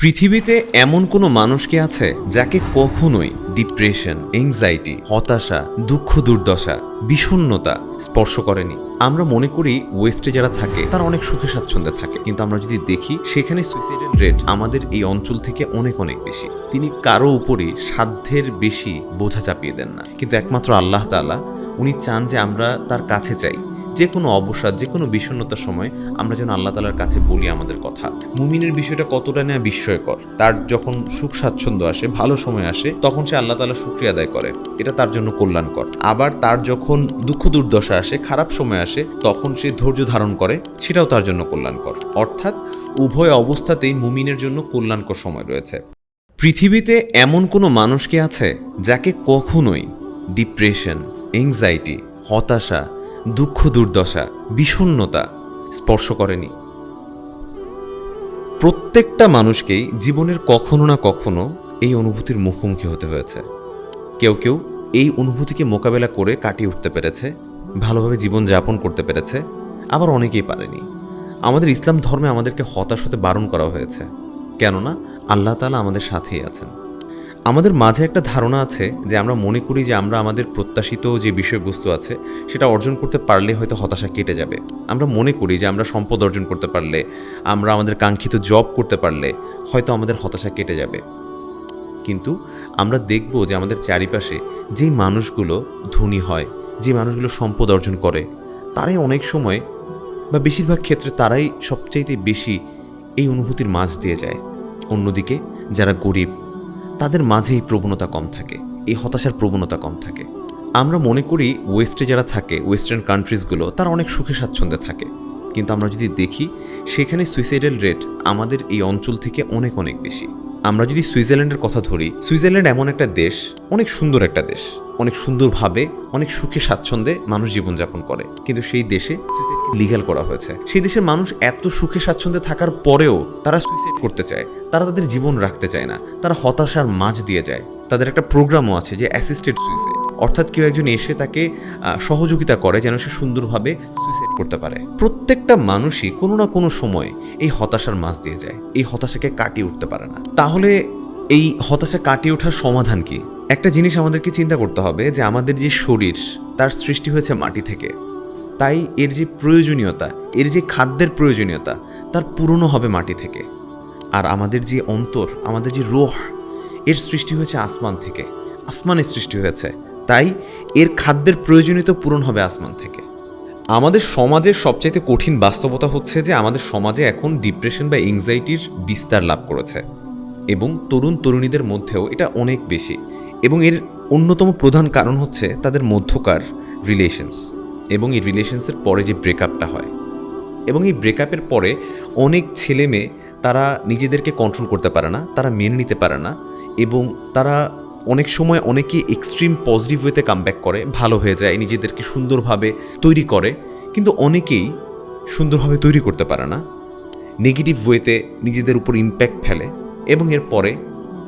পৃথিবীতে এমন কোনো মানুষ কি আছে যাকে কখনোই ডিপ্রেশন এংজাইটি হতাশা, দুঃখ, দুর্দশা, বিষণ্ণতা স্পর্শ করেনি? আমরা মনে করি ওয়েস্টে যারা থাকে, তারা অনেক সুখে স্বাচ্ছন্দ্যে থাকে। কিন্তু আমরা যদি দেখি, সেখানে সুইসাইডাল রেট আমাদের এই অঞ্চল থেকে অনেক অনেক বেশি। তিনি কারও উপরে সাধ্যের বেশি বোঝা চাপিয়ে দেন না। কিন্তু একমাত্র আল্লাহ তাআলা, উনি চান যে আমরা তার কাছে চাই যে কোনো অবসাদ যে কোনো বিষণ্ণতার সময় আমরা যেন আল্লাহ তালার কাছে বলি আমাদের কথা। মুমিনের বিষয়টা কতটা নেওয়া বিস্ময়কর। তার যখন সুখ স্বাচ্ছন্দ্য আসে, ভালো সময় আসে, তখন সে আল্লাহ তালা শুক্রিয়া আদায় করে। এটা তার জন্য কল্যাণকর। আবার তার যখন দুঃখ দুর্দশা আসে, খারাপ সময় আসে, তখন সে ধৈর্য ধারণ করে, সেটাও তার জন্য কল্যাণকর। অর্থাৎ উভয় অবস্থাতেই মুমিনের জন্য কল্যাণকর সময় রয়েছে। পৃথিবীতে এমন কোনো মানুষ কি আছে, যাকে কখনোই ডিপ্রেশন এংজাইটি হতাশা দুঃখ দুর্দশা, বিষণ্ণতা স্পর্শ করেনি। প্রত্যেকটা মানুষকেই জীবনের কখনো না কখনো এই অনুভূতির মুখোমুখি হতে হয়েছে। কেউ কেউ এই অনুভূতিকে মোকাবেলা করে কাটিয়ে উঠতে পেরেছে, ভালোভাবে জীবন যাপন করতে পেরেছে, আবার অনেকেই পারেনি। আমাদের ইসলাম ধর্মে আমাদেরকে হতাশ হতে বারণ করা হয়েছে। কেননা আল্লাহ তালা আমাদের সাথেই আছেন। আমাদের মাঝে একটা ধারণা আছে যে আমরা মনে করি যে আমরা আমাদের প্রত্যাশিত যে বিষয়বস্তু আছে, সেটা অর্জন করতে পারলে হয়তো হতাশা কেটে যাবে। আমরা মনে করি যে আমরা সম্পদ অর্জন করতে পারলে, আমরা আমাদের কাঙ্ক্ষিত জব করতে পারলে হয়তো আমাদের হতাশা কেটে যাবে। কিন্তু আমরা দেখব যে আমাদের চারিপাশে যেই মানুষগুলো ধনী হয় যে মানুষগুলো সম্পদ অর্জন করে, তারাই অনেক সময় বা বেশিরভাগ ক্ষেত্রে তারাই সবচাইতে বেশি এই অনুভূতির মাঝ দিয়ে যায়। অন্যদিকে যারা গরিব তাদের মাঝে এই প্রবণতা কম থাকে, এই হতাশার প্রবণতা কম থাকে। আমরা মনে করি ওয়েস্টে যারা থাকে, ওয়েস্টার্ন কান্ট্রিজগুলো, তারা অনেক সুখে স্বাচ্ছন্দ্যে থাকে। কিন্তু আমরা যদি দেখি, সেখানে সুইসাইডাল রেট আমাদের এই অঞ্চল থেকে অনেক অনেক বেশি। আমরা যদি সুইজারল্যান্ডের কথা ধরি, সুইজারল্যান্ড এমন একটা দেশ, অনেক সুন্দর একটা দেশ। অনেক সুন্দরভাবে অনেক সুখে, স্বাচ্ছন্দ্যে মানুষ জীবনযাপন করে। কিন্তু সেই দেশে লিগ্যাল করা হয়েছে। সেই দেশের মানুষ এত সুখে, স্বাচ্ছন্দ্যে থাকার পরেও তারা সুইসাইড করতে চায়। তারা তাদের জীবন রাখতে চায় না। তারা হতাশার মাঝ দিয়ে যায়। তাদের একটা প্রোগ্রামও আছে যে অ্যাসিস্টেড সুইসাইড অর্থাৎ কেউ একজন এসে তাকে সহযোগিতা করে যেন সে সুন্দরভাবে সুইসাইড করতে পারে। প্রত্যেকটা মানুষই কোনো না কোনো সময় এই হতাশার মাঝ দিয়ে যায়। এই হতাশাকে কাটিয়ে উঠতে পারে না। তাহলে এই হতাশা কাটিয়ে ওঠার সমাধান কি? একটা জিনিস আমাদেরকে চিন্তা করতে হবে যে আমাদের যে শরীর, তার সৃষ্টি হয়েছে মাটি থেকে। তাই এর যে প্রয়োজনীয়তা, এর যে খাদ্যের প্রয়োজনীয়তা, তার পূরণও হবে মাটি থেকে। আর আমাদের যে অন্তর, আমাদের যে রোহ, এর সৃষ্টি হয়েছে আসমান থেকে। আসমানের সৃষ্টি হয়েছে। তাই এর খাদ্যের প্রয়োজনীয়তা পূরণ হবে আসমান থেকে। আমাদের সমাজের সবচাইতে কঠিন বাস্তবতা হচ্ছে যে আমাদের সমাজে এখন ডিপ্রেশন বা এংজাইটির বিস্তার লাভ করেছে। এবং তরুণ তরুণীদের মধ্যেও এটা অনেক বেশি। এবং এর অন্যতম প্রধান কারণ হচ্ছে তাদের মধ্যকার রিলেশনস এবং এই রিলেশনসের পরে যে ব্রেকআপটা হয়। এবং এই ব্রেকআপের পরে অনেক ছেলে মেয়ে তারা নিজেদেরকে কন্ট্রোল করতে পারে না, তারা মেনে নিতে পারে না এবং তারা অনেক সময় অনেকে এক্সট্রিম পজিটিভ ওয়েতে কামব্যাক করে, ভালো হয়ে যায়, নিজেদেরকে সুন্দরভাবে তৈরি করে, কিন্তু অনেকেই সুন্দরভাবে তৈরি করতে পারে না নেগেটিভ ওয়েতে নিজেদের উপর ইম্প্যাক্ট ফেলে এবং এরপরে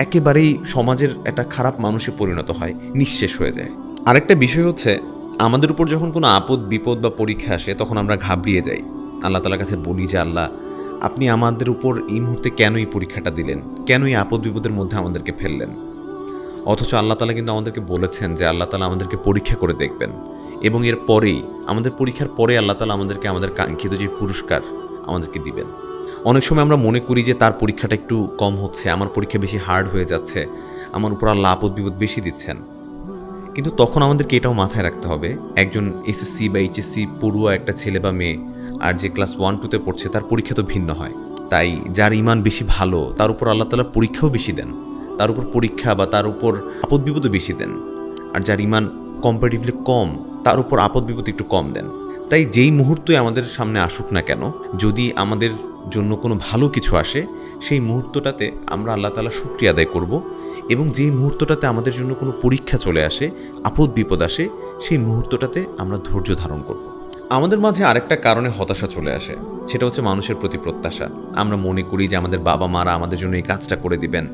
একেবারেই সমাজের একটা খারাপ মানুষে পরিণত হয়, নিঃশেষ হয়ে যায়। আরেকটা বিষয় হচ্ছে, আমাদের উপর যখন কোনো আপদ, বিপদ বা পরীক্ষা আসে, তখন আমরা ঘাবড়িয়ে যাই। আল্লাহ তালার কাছে বলি যে, আল্লাহ, আপনি আমাদের উপর এই মুহূর্তে কেন এই পরীক্ষাটা দিলেন? কেন এই আপদ, বিপদের মধ্যে আমাদেরকে ফেললেন? অথচ আল্লাহ তালা কিন্তু আমাদেরকে বলেছেন যে, আল্লাহ তালা আমাদেরকে পরীক্ষা করে দেখবেন। এবং এর পরেই, আমাদের পরীক্ষার পরে আল্লাহ তালা আমাদেরকে আমাদের কাঙ্ক্ষিত যে পুরস্কার আমাদেরকে দিবেন। অনেক সময় আমরা মনে করি যে তার পরীক্ষাটা একটু কম হচ্ছে, আমার পরীক্ষা বেশি হার্ড হয়ে যাচ্ছে, আমার উপর আল্লাহ আপদ বিপদ বেশি দিচ্ছেন। কিন্তু তখন আমাদেরকে এটাও মাথায় রাখতে হবে, একজন এসএসসি বা এইচএসসি পড়ুয়া একটা ছেলে বা মেয়ে, আর যে ক্লাস ওয়ান টুতে পড়ছে, তার পরীক্ষা তো ভিন্ন হয়। তাই যার ইমান বেশি ভালো, তার উপর আল্লাহ তালা পরীক্ষাও বেশি দেন, তার উপর পরীক্ষা বা তার উপর আপদ বিপদও বেশি দেন, আর যার ইমান কম্পারেটিভলি কম, তার উপর আপদ বিপদ একটু কম দেন। তাই যেই মুহূর্তই আমাদের সামনে আসুক না কেন, যদি আমাদের জন্য কোনো ভালো কিছু আসে, সেই মুহূর্তটাতে আমরা আল্লাহ তালা শুক্রিয়া আদায় করব এবং যেই মুহূর্তটাতে আমাদের জন্য কোনো পরীক্ষা চলে আসে, আপদ বিপদ আসে, সেই মুহূর্তটাতে আমরা ধৈর্য ধারণ করব। আমাদের মাঝে আরেকটা কারণে হতাশা চলে আসে, সেটা হচ্ছে মানুষের প্রতি প্রত্যাশা। আমরা মনে করি যে আমাদের বাবা মারা আমাদের জন্য এই কাজটা করে দিবেন,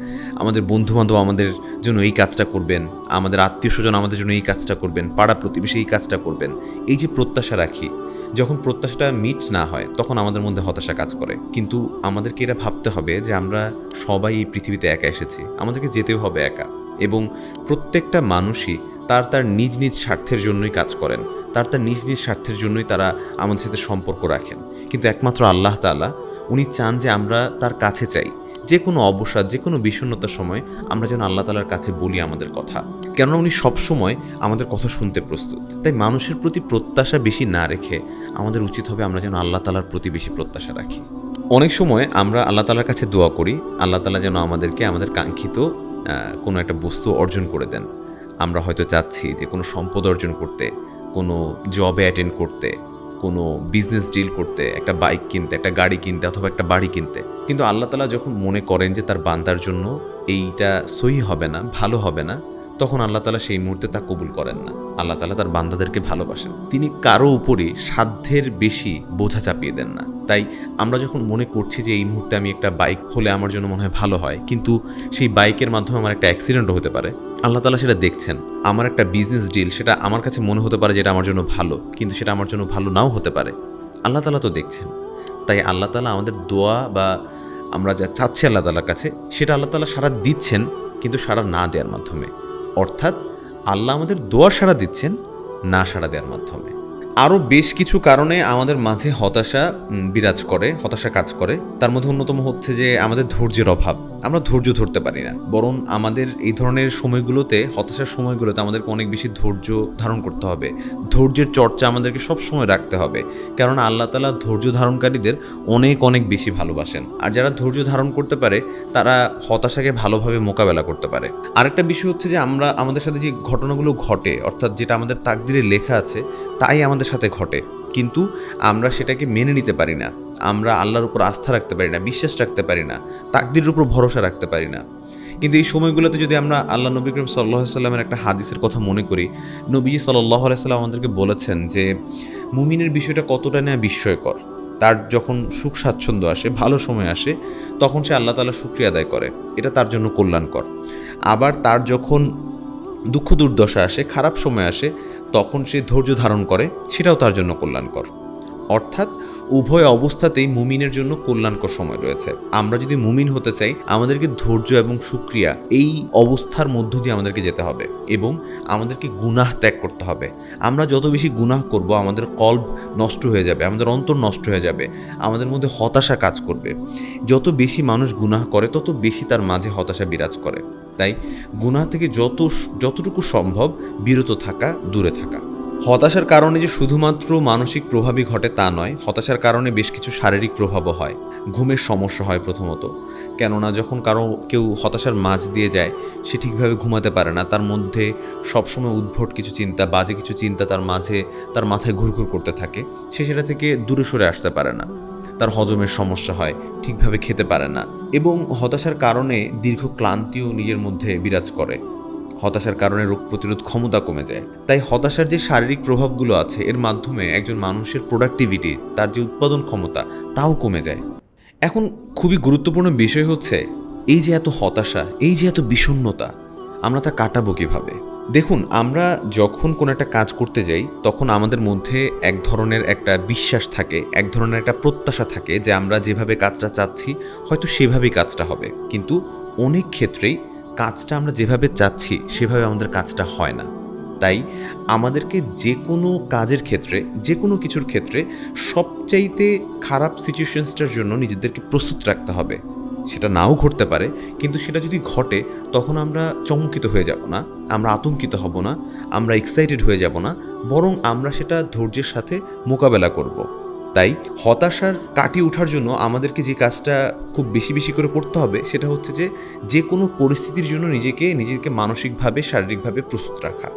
আমাদের বন্ধুবান্ধব আমাদের জন্য এই কাজটা করবেন, আমাদের আত্মীয় স্বজন আমাদের জন্য এই কাজটা করবেন, পাড়া প্রতিবেশী এই কাজটা করবেন। এই যে প্রত্যাশা রাখি যখন প্রত্যাশাটা মিট না হয়, তখন আমাদের মধ্যে হতাশা কাজ করে। কিন্তু আমাদেরকে এটা ভাবতে হবে যে আমরা সবাই এই পৃথিবীতে একা এসেছি। আমাদেরকে যেতেও হবে একা। এবং প্রত্যেকটা মানুষই তার তার নিজ নিজ স্বার্থের জন্যই কাজ করেন। তার তার নিজ নিজ স্বার্থের জন্যই তারা আমাদের সাথে সম্পর্ক রাখেন। কিন্তু একমাত্র আল্লাহ তাআলা, উনি চান যে আমরা তার কাছে চাই। যে কোনো অবসাদ, যে কোনো বিষণ্ণতার সময় আমরা যেন আল্লাহ তালার কাছে বলি আমাদের কথা। কেননা উনি সবসময় আমাদের কথা শুনতে প্রস্তুত। তাই মানুষের প্রতি প্রত্যাশা বেশি না রেখে আমাদের উচিত হবে আমরা যেন আল্লাহ তালার প্রতি বেশি প্রত্যাশা রাখি। অনেক সময় আমরা আল্লাহ তালার কাছে দোয়া করি, আল্লাহ তালা যেন আমাদেরকে আমাদের কাঙ্ক্ষিত কোনো একটা বস্তু অর্জন করে দেন। আমরা হয়তো চাচ্ছি যে কোনো সম্পদ অর্জন করতে, কোনো জবে অ্যাটেন্ড করতে কোনো বিজনেস ডিল করতে, একটা বাইক কিনতে, একটা গাড়ি কিনতে অথবা একটা বাড়ি কিনতে। কিন্তু আল্লাহ তালা যখন মনে করেন যে তার বান্দার জন্য এইটা সহি হবে না, ভালো হবে না তখন আল্লাহ তালা সেই মুহূর্তে তা কবুল করেন না। আল্লাহ তালা তার বান্দাদেরকে ভালোবাসেন। তিনি কারও উপরে সাধ্যের বেশি বোঝা চাপিয়ে দেন না। তাই আমরা যখন মনে করছি যে এই মুহূর্তে আমি একটা বাইক হলে আমার জন্য মনে হয় ভালো হয়, কিন্তু সেই বাইকের মাধ্যমে আমার একটা অ্যাক্সিডেন্টও হতে পারে। আল্লাহ তালা সেটা দেখছেন। আমার একটা বিজনেস ডিল সেটা আমার কাছে মনে হতে পারে যেটা আমার জন্য ভালো, কিন্তু সেটা আমার জন্য ভালো নাও হতে পারে। আল্লাহ তালা তো দেখছেন। তাই আল্লাহ তালা আমাদের দোয়া বা আমরা যা চাচ্ছি আল্লাহ তালার কাছে, সেটা আল্লাহ তালা সারা দিচ্ছেন, কিন্তু সারা না দেওয়ার মাধ্যমে। অর্থাৎ আল্লাহ আমাদের দোয়া সাড়া দিচ্ছেন, না সাড়া দেওয়ার মাধ্যমে। আরও বেশ কিছু কারণে আমাদের মাঝে হতাশা বিরাজ করে, হতাশা কাজ করে। তার মধ্যে অন্যতম হচ্ছে যে আমাদের ধৈর্যের অভাব। আমরা ধৈর্য ধরতে পারি না। বরং আমাদের এই ধরনের সময়গুলোতে, হতাশার সময়গুলোতে আমাদেরকে অনেক বেশি ধৈর্য ধারণ করতে হবে। ধৈর্যের চর্চা আমাদেরকে সব সময় রাখতে হবে। কারণ আল্লাহ তালা ধৈর্য ধারণকারীদের অনেক অনেক বেশি ভালোবাসেন। আর যারা ধৈর্য ধারণ করতে পারে, তারা হতাশাকে ভালোভাবে মোকাবেলা করতে পারে। আরেকটা বিষয় হচ্ছে যে, আমরা আমাদের সাথে যে ঘটনাগুলো ঘটে, অর্থাৎ যেটা আমাদের তাকদিরে লেখা আছে, তাই আমাদের সাথে ঘটে। কিন্তু আমরা সেটাকে মেনে নিতে পারি না। আমরা আল্লাহর উপর আস্থা রাখতে পারি না, বিশ্বাস রাখতে পারি না, তাকদিরের উপর ভরসা রাখতে পারি না। কিন্তু এই সময়গুলোতে যদি আমরা আল্লাহ নবী করিম সাল্লাহ সাল্লামের একটা হাদিসের কথা মনে করি নবীজি সাল্লাহ সাল্লাম আমাদেরকে বলেছেন যে, মুমিনের বিষয়টা কতটা নেয়া বিস্ময়কর। তার যখন সুখ স্বাচ্ছন্দ্য আসে, ভালো সময় আসে, তখন সে আল্লাহ তালা শুক্রিয়া আদায় করে। এটা তার জন্য কল্যাণকর। আবার তার যখন দুঃখ দুর্দশা আসে, খারাপ সময় আসে তখন সে ধৈর্য ধারণ করে, সেটাও তার জন্য কল্যাণকর। অর্থাৎ, উভয় অবস্থাতেই মুমিনের জন্য কল্যাণকর সময় রয়েছে। আমরা যদি মুমিন হতে চাই, আমাদেরকে ধৈর্য এবং সুক্রিয়া এই অবস্থার মধ্য দিয়ে আমাদেরকে যেতে হবে এবং আমাদেরকে গুনাহ ত্যাগ করতে হবে। আমরা যত বেশি গুনাহ করব, আমাদের কল্ব নষ্ট হয়ে যাবে, আমাদের অন্তর নষ্ট হয়ে যাবে, আমাদের মধ্যে হতাশা কাজ করবে। যত বেশি মানুষ গুনাহ করে, তত বেশি তার মাঝে হতাশা বিরাজ করে। তাই গুনাহ থেকে যত যতটুকু সম্ভব বিরত থাকা, দূরে থাকা। হতাশার কারণে যে শুধুমাত্র মানসিক প্রভাবই ঘটে তা নয়, হতাশার কারণে বেশ কিছু শারীরিক প্রভাবও হয়। ঘুমের সমস্যা হয় প্রথমত। কেননা যখন কারও, কেউ হতাশার মাঝ দিয়ে যায়, সে ঠিকভাবে ঘুমাতে পারে না, তার মধ্যে সবসময় উদ্ভট কিছু চিন্তা, বাজে কিছু চিন্তা তার মাঝে, তার মাথায় ঘুরঘুর করতে থাকে। সে সেটা থেকে দূরে সরে আসতে পারে না। তার হজমের সমস্যা হয়, ঠিকভাবে খেতে পারে না এবং হতাশার কারণে দীর্ঘ ক্লান্তিও নিজের মধ্যে বিরাজ করে। হতাশার কারণে রোগ প্রতিরোধ ক্ষমতা কমে যায়। তাই হতাশার যে শারীরিক প্রভাবগুলো আছে, এর মাধ্যমে একজন মানুষের প্রোডাক্টিভিটি তার যে উৎপাদন ক্ষমতা, তাও কমে যায়। এখন খুবই গুরুত্বপূর্ণ বিষয় হচ্ছে, এই যে এত হতাশা, এই যে এত বিষণ্ণতা, আমরা তা কাটাবো কীভাবে? দেখুন, আমরা যখন কোনো একটা কাজ করতে যাই, তখন আমাদের মধ্যে এক ধরনের একটা বিশ্বাস থাকে, এক ধরনের একটা প্রত্যাশা থাকে যে আমরা যেভাবে কাজটা চাচ্ছি, হয়তো সেভাবেই কাজটা হবে। কিন্তু অনেক ক্ষেত্রেই কাজটা আমরা যেভাবে চাচ্ছি, সেভাবে আমাদের কাজটা হয় না। তাই আমাদেরকে যে কোনো কাজের ক্ষেত্রে যে কোনো কিছুর ক্ষেত্রে সবচাইতে খারাপ সিচুয়েশনসটার জন্য নিজেদেরকে প্রস্তুত রাখতে হবে। সেটা নাও ঘটতে পারে, কিন্তু সেটা যদি ঘটে, তখন আমরা চমকিত হয়ে যাব না, আমরা আতঙ্কিত হব না, আমরা এক্সাইটেড হয়ে যাব না, বরং আমরা সেটা ধৈর্যের সাথে মোকাবেলা করব। তাই হতাশার কাটিয়ে ওঠার জন্য আমাদেরকে যে কাজটা খুব বেশি বেশি করে করতে হবে, সেটা হচ্ছে যে যে কোনো পরিস্থিতির জন্য নিজেকে নিজেকে মানসিকভাবে, শারীরিকভাবে প্রস্তুত রাখা।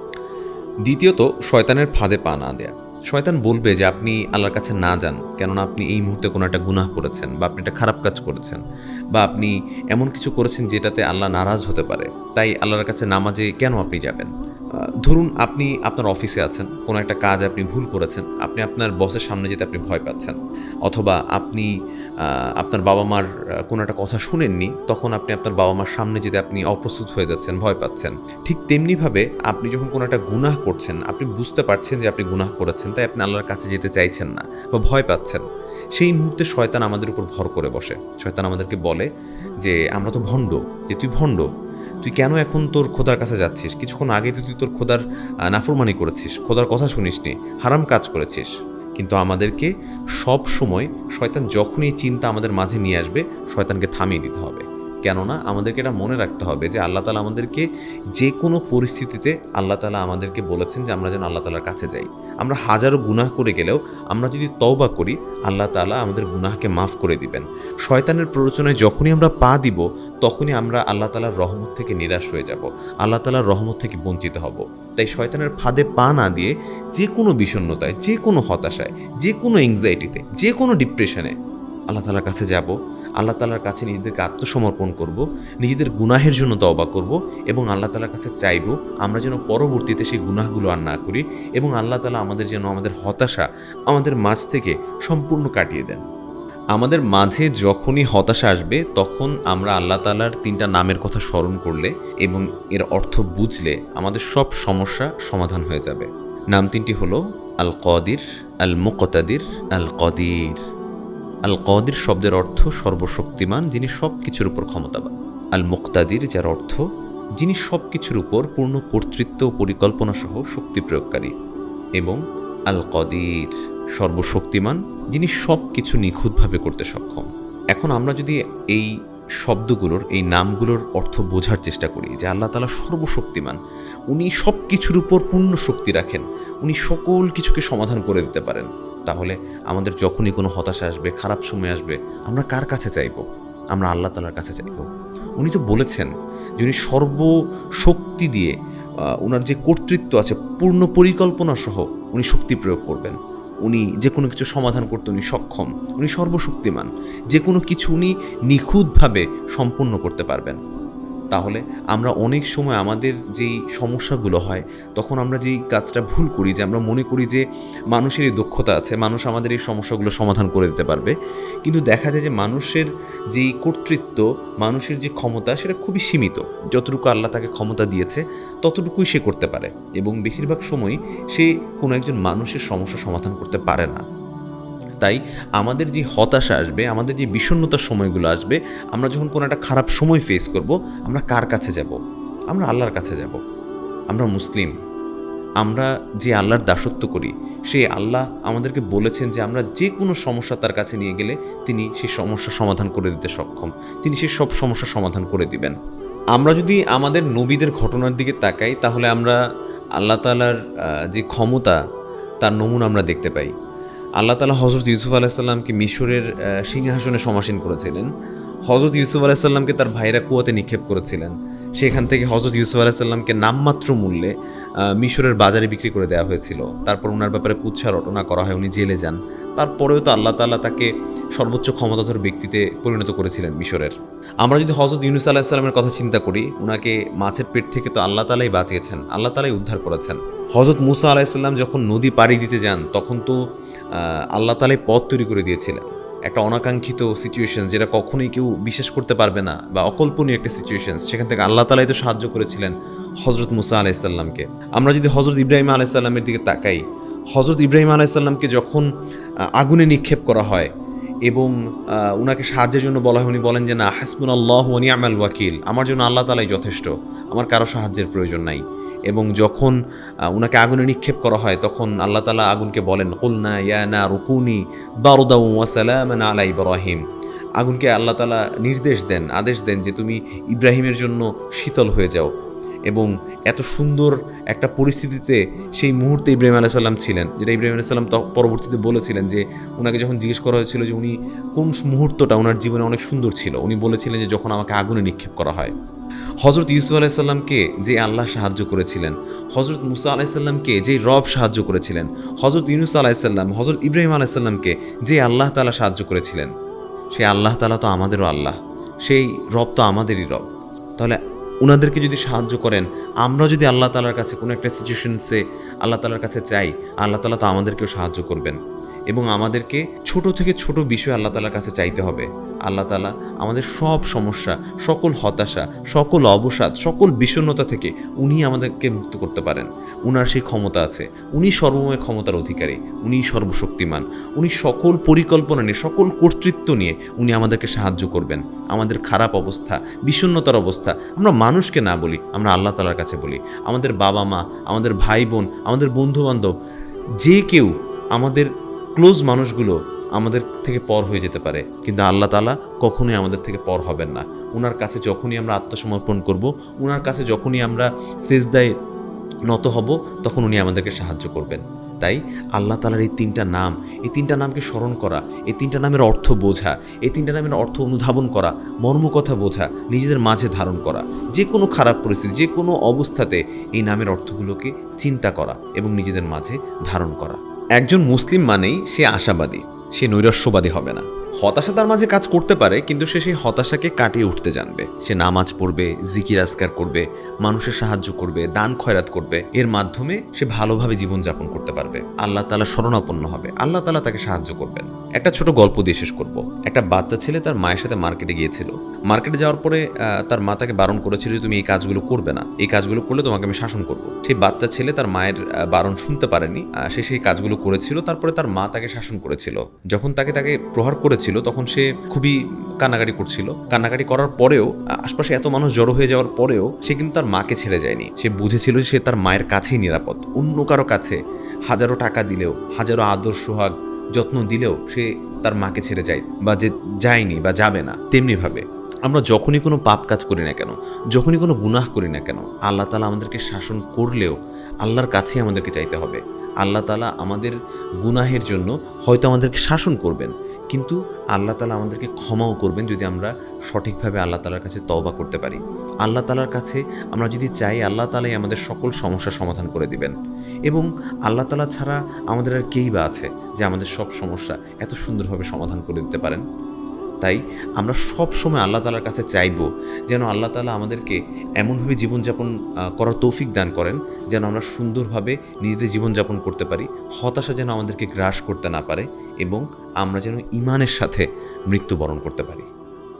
দ্বিতীয়ত, শয়তানের ফাঁদে পা না দেয়া। শয়তান বলবে যে আপনি আল্লাহর কাছে না যান, কেননা আপনি এই মুহূর্তে কোনো একটা গুনাহ করেছেন বা আপনি একটা খারাপ কাজ করেছেন বা আপনি এমন কিছু করেছেন যেটাতে আল্লাহ নারাজ হতে পারে। তাই আল্লাহর কাছে নামাজে কেন আপনি যাবেন? ধরুন আপনি আপনার অফিসে আছেন, কোনো একটা কাজ আপনি ভুল করেছেন, আপনি আপনার বসের সামনে যেতে আপনি ভয় পাচ্ছেন। অথবা আপনি আপনার বাবা মার কোনো একটা কথা শুনেননি, তখন আপনি আপনার বাবা মার সামনে যেতে আপনি অপ্রস্তুত হয়ে যাচ্ছেন, ভয় পাচ্ছেন। ঠিক তেমনিভাবে আপনি যখন কোনো একটা গুনাহ করছেন, আপনি বুঝতে পারছেন যে আপনি গুনাহ করেছেন, তাই আপনি আল্লাহর কাছে যেতে চাইছেন না বা ভয় পাচ্ছেন। সেই মুহূর্তে শয়তান আমাদের উপর ভর করে বসে। শয়তান আমাদেরকে বলে যে, আমরা তো ভণ্ড, যে তুই ভণ্ড। তুই কেন এখন তোর খোদার কাছে যাচ্ছিস? কিছুক্ষণ আগে তুই তোর খোদার নাফরমানি করেছিস, খোদার কথা শুনিসনি, হারাম কাজ করেছিস। কিন্তু আমাদেরকে সব সময় শয়তান যখনই চিন্তা আমাদের মাঝে নিয়ে আসবে, শয়তানকে থামিয়ে দিতে হবে। কেননা আমাদেরকে এটা মনে রাখতে হবে যে আল্লাহ তালা আমাদেরকে যে কোনো পরিস্থিতিতে আল্লাহ তালা আমাদেরকে বলেছেন যে আমরা যেন আল্লাহ তালার কাছে যাই। আমরা হাজারো গুনাহ করে গেলেও আমরা যদি তওবা করি, আল্লাহ তালা আমাদের গুনাহকে মাফ করে দিবেন। শয়তানের প্ররোচনায় যখনই আমরা পা দিব, তখনই আমরা আল্লাহ তালার রহমত থেকে নিরাশ হয়ে যাব, আল্লাহ তালার রহমত থেকে বঞ্চিত হব। তাই শয়তানের ফাঁদে পা না দিয়ে যে কোনো বিষণ্ণতায়, যে কোনো হতাশায়, যে কোনো এংজাইটিতে যে কোনো ডিপ্রেশনে আল্লাহ তালার কাছে যাব। আল্লাহ তালার কাছে নিজেদেরকে আত্মসমর্পণ করব, নিজেদের গুনাহের জন্য তওবা করব এবং আল্লাহ তালার কাছে চাইব আমরা যেন পরবর্তীতে সেই গুনাহগুলো আর না করি এবং আল্লাহ তালা আমাদের যেন আমাদের হতাশা আমাদের মাঝ থেকে সম্পূর্ণ কাটিয়ে দেন। আমাদের মাঝে যখনই হতাশা আসবে তখন আমরা আল্লাহ তালার তিনটা নামের কথা স্মরণ করলে এবং এর অর্থ বুঝলে আমাদের সব সমস্যা সমাধান হয়ে যাবে। নাম তিনটি হলো আল কদির আল মুকতাদির আল কদির আল কদির শব্দের অর্থ সর্বশক্তিমান, যিনি সব কিছুর উপর ক্ষমতাবান। আল মুক্তাদির যার অর্থ, যিনি সব কিছুর উপর পূর্ণ কর্তৃত্ব ও পরিকল্পনা সহ শক্তি প্রয়োগকারী। এবং আল কদির সর্বশক্তিমান, যিনি সব কিছু নিখুঁতভাবে করতে সক্ষম। এখন আমরা যদি এই শব্দগুলোর, এই নামগুলোর অর্থ বোঝার চেষ্টা করি, যে আল্লাহ তালা সর্বশক্তিমান, উনি সব কিছুর উপর পূর্ণ শক্তি রাখেন, উনি সকল কিছুকে সমাধান করে দিতে পারেন। তাহলে আমাদের যখনই কোনো হতাশা আসবে, খারাপ সময় আসবে, আমরা কার কাছে চাইব? আমরা আল্লাহ তালার কাছে চাইব। উনি তো বলেছেন যে উনি সর্বশক্তি দিয়ে ওনার যে কর্তৃত্ব আছে, পূর্ণ পরিকল্পনা সহ উনি শক্তি প্রয়োগ করবেন। উনি যে কোনো কিছু সমাধান করতে উনি সক্ষম, উনি সর্বশক্তিমান। যে কোনো কিছু উনি নিখুঁতভাবে সম্পূর্ণ করতে পারবেন। তাহলে আমরা অনেক সময় আমাদের যেই সমস্যাগুলো হয়, তখন আমরা যেই কাজটা ভুল করি, যে আমরা মনে করি যে মানুষের এই দক্ষতা আছে, মানুষ আমাদের এই সমস্যাগুলো সমাধান করে দিতে পারবে। কিন্তু দেখা যায় যে মানুষের যেই কর্তৃত্ব, মানুষের যে ক্ষমতা, সেটা খুবই সীমিত। যতটুকু আল্লাহ তাকে ক্ষমতা দিয়েছে, ততটুকুই সে করতে পারে। এবং বেশিরভাগ সময়ই সে কোনো একজন মানুষের সমস্যা সমাধান করতে পারে না। তাই আমাদের যে হতাশা আসবে, আমাদের যে বিষণ্ণতার সময়গুলো আসবে, আমরা যখন কোনো একটা খারাপ সময় ফেস করব, আমরা কার কাছে যাব? আমরা আল্লাহর কাছে যাব। আমরা মুসলিম। আমরা যে আল্লাহর দাসত্ব করি, সেই আল্লাহ আমাদেরকে বলেছেন যে আমরা যে কোনো সমস্যা তার কাছে নিয়ে গেলে তিনি সেই সমস্যা সমাধান করে দিতে সক্ষম। তিনি সে সব সমস্যা সমাধান করে দিবেন। আমরা যদি আমাদের নবীদের ঘটনার দিকে তাকাই, তাহলে আমরা আল্লাহ তালার যে ক্ষমতা, তার নমুনা আমরা দেখতে পাই। আল্লাহ তালা হজরত ইউসুফ আলাইসাল্লামকে মিশরের সিংহাসনে সমাসীন করেছিলেন। হজরত ইউসুফ আলাইসাল্লামকে তার ভাইরা কুয়াতে নিক্ষেপ করেছিলেন। সেখান থেকে হজরত ইউসুফ আলাইসাল্লামকে নামমাত্র মূল্যে মিশরের বাজারে বিক্রি করে দেওয়া হয়েছিল। তারপর ওনার ব্যাপারে কুৎসা রটনা করা হয়, উনি জেলে যান। তারপরেও তো আল্লাহ তাল্লাহ তাকে সর্বোচ্চ ক্ষমতাধর ব্যক্তিতে পরিণত করেছিলেন মিশরের। আমরা যদি হজরত ইউনুস আলাহিসাল্লামের কথা চিন্তা করি ওনাকে মাছের পেট থেকে তো আল্লাহ তালাই বাঁচিয়েছেন, আল্লাহ তালাই উদ্ধার করেছেন। হজরত মুসা আলাহিসাল্লাম যখন নদী পাড়ি দিতে যান, তখন তো আল্লাহ তালাই পথ তৈরি করে দিয়েছিলেন। একটা অনাকাঙ্ক্ষিত সিচুয়েশন যেটা কখনোই কেউ বিশ্বাস করতে পারবে না বা অকল্পনীয় একটা সিচুয়েশন সেখান থেকে আল্লাহ তালাই তো সাহায্য করেছিলেন হজরত মুসা আলাইসাল্লামকে আমরা যদি হজরত ইব্রাহিম আলাইসাল্লামের দিকে তাকাই হজরত ইব্রাহিম আলাইসাল্লামকে যখন আগুনে নিক্ষেপ করা হয় এবং ওনাকে সাহায্যের জন্য বলা হয়, উনি বলেন যে, না হাসমুন আল্লাহ আমাল ওয়াকিল। আমার জন্য আল্লাহ তালাই যথেষ্ট। আমার কারও সাহায্যের প্রয়োজন নাই। এবং যখন ওনাকে আগুনে নিক্ষেপ করা হয়, তখন আল্লাহ তালা আগুনকে বলেন, কুলনা ইয়া না রুকুনি বারুদাউ ওয়াসালাম আলা ইব্রাহিম। আগুনকে আল্লাহ তালা নির্দেশ দেন, আদেশ দেন যে তুমি ইব্রাহিমের জন্য শীতল হয়ে যাও। এবং এত সুন্দর একটা পরিস্থিতিতে সেই মুহূর্তে ইব্রাহিম আলাইসাল্লাম ছিলেন, যেটা ইব্রাহিম আলাইসাল্লাম পরবর্তীতে বলেছিলেন যে ওনাকে যখন জিজ্ঞেস করা হয়েছিল যে উনি কোন মুহূর্তটা ওনার জীবনে অনেক সুন্দর ছিল, উনি বলেছিলেন যে যখন আমাকে আগুনে নিক্ষেপ করা হয়। হজরত ইউসুফ আলাইসাল্লামকে যে আল্লাহ সাহায্য করেছিলেন হজরত মুসা আলাইসাল্লামকে যে রব সাহায্য করেছিলেন হজরত ইউনুস আলাইসাল্লাম হজরত ইব্রাহিম আলাইসাল্লামকে যে আল্লাহ তালা সাহায্য করেছিলেন, সেই আল্লাহ তালা তো আমাদেরও আল্লাহ, সেই রব তো আমাদেরই রব। তাহলে ওনাদেরকে যদি সাহায্য করেন, আমরা যদি আল্লাহ তালার কাছে কোনো একটা সিচুয়েশনসে আল্লাহ তালার কাছে চাই, আল্লাহ তালা তো আমাদেরকেও সাহায্য করবেন। এবং আমাদেরকে ছোট থেকে ছোট বিষয় আল্লাহ তালার কাছে চাইতে হবে। আল্লাহ তালা আমাদের সব সমস্যা, সকল হতাশা, সকল অবসাদ, সকল বিষণ্ণতা থেকে উনি আমাদেরকে মুক্ত করতে পারেন। উনার সেই ক্ষমতা আছে। উনি সর্বময় ক্ষমতার অধিকারী। উনি সর্বশক্তিমান। উনি সকল পরিকল্পনা নিয়ে, সকল কর্তৃত্ব নিয়ে উনি আমাদেরকে সাহায্য করবেন। আমাদের খারাপ অবস্থা, বিষণ্ণতার অবস্থা, আমরা মানুষকে না বলি, আমরা আল্লাহ তালার কাছে বলি। আমাদের বাবা মা, আমাদের ভাই বোন, আমাদের বন্ধু বান্ধব যে কেউ আমাদের ক্লোজ মানুষগুলো আমাদের থেকে পর হয়ে যেতে পারে। কিন্তু আল্লাহ তালা কখনোই আমাদের থেকে পর হবেন না। ওনার কাছে যখনই আমরা আত্মসমর্পণ করব ওনার কাছে যখনই আমরা সেজদায় নত হব, তখন উনি আমাদেরকে সাহায্য করবেন। তাই আল্লাহ তালার এই তিনটা নাম, এই তিনটা নামকে স্মরণ করা, এই তিনটা নামের অর্থ বোঝা, এই তিনটা নামের অর্থ অনুধাবন করা মর্মকথা বোঝা, নিজেদের মাঝে ধারণ করা, যে কোনো খারাপ পরিস্থিতি, যে কোনো অবস্থাতে এই নামের অর্থগুলোকে চিন্তা করা এবং নিজেদের মাঝে ধারণ করা। একজন মুসলিম মানেই সে আশাবাদী সে নৈরস্যবাদী হবে না। হতাশা তার মাঝে কাজ করতে পারে, কিন্তু সে সেই হতাশাকে কাটিয়ে উঠতে জানবে। সে নামাজ পড়বে, জিকির আজকার করবে, মানুষের সাহায্য করবে, দান খয়রাত করবে। এর মাধ্যমে সে ভালোভাবে জীবনযাপন করতে পারবে। আল্লাহ তালা শরণাপন্ন হবে। আল্লাহ তালা তাকে সাহায্য করবেন। একটা ছোট গল্প দিয়ে শেষ করব। একটা বাচ্চা ছেলে তার মায়ের সাথে মার্কেটে গিয়েছিল। মার্কেটে যাওয়ার পরে তার মা তাকে বারণ করেছিল তুমি এই কাজগুলো করবে না। এই কাজগুলো করলে তোমাকে আমি শাসন করব। সেই বাচ্চা ছেলে তার মায়ের বারণ শুনতে পারেনি। সে সেই কাজগুলো করেছিল। তারপরে তার মা তাকে শাসন করেছিল। যখন তাকে তাকে প্রহার করেছিল, তখন সে খুবই কান্নাকাটি করছিল। কান্নাকাটি করার পরেও, আশপাশে এত মানুষ জড়ো হয়ে যাওয়ার পরেও সে কিন্তু তার মাকে ছেড়ে যায়নি। সে বুঝেছিল সে তার মায়ের কাছেই নিরাপদ। অন্য কারও কাছে হাজারো টাকা দিলেও, হাজারো আদর, সোহাগ যত্ন দিলেও সে তার মাকে ছেড়ে যায় বা যে যায়নি বা যাবে না। তেমনিভাবে আমরা যখনই কোনো পাপ কাজ করি না কেন, যখনই কোনো গুনাহ করি না কেন, আল্লাহ তালা আমাদেরকে শাসন করলেও আল্লাহর কাছেই আমাদেরকে চাইতে হবে। আল্লাহ তালা আমাদের গুনাহের জন্য হয়তো আমাদেরকে শাসন করবেন। কিন্তু আল্লাহ তালা আমাদেরকে ক্ষমাও করবেন যদি আমরা সঠিকভাবে আল্লাহ তালার কাছে তওবা করতে পারি। আল্লাহ তালার কাছে আমরা যদি চাই, আল্লাহ তালাই আমাদের সকল সমস্যার সমাধান করে দিবেন। এবং আল্লাহ তালা ছাড়া আমাদের আর কেই বা আছে যে আমাদের সব সমস্যা এত সুন্দরভাবে সমাধান করে দিতে পারেন? তাই আমরা সব সময় আল্লাহ তালার কাছে চাইব যেন আল্লাহ তালা আমাদেরকে এমনভাবে জীবনযাপন করার তৌফিক দান করেন যেন আমরা সুন্দরভাবে নিজেদের জীবনযাপন করতে পারি, হতাশা যেন আমাদেরকে গ্রাস করতে না পারে এবং আমরা যেন ইমানের সাথে মৃত্যুবরণ করতে পারি।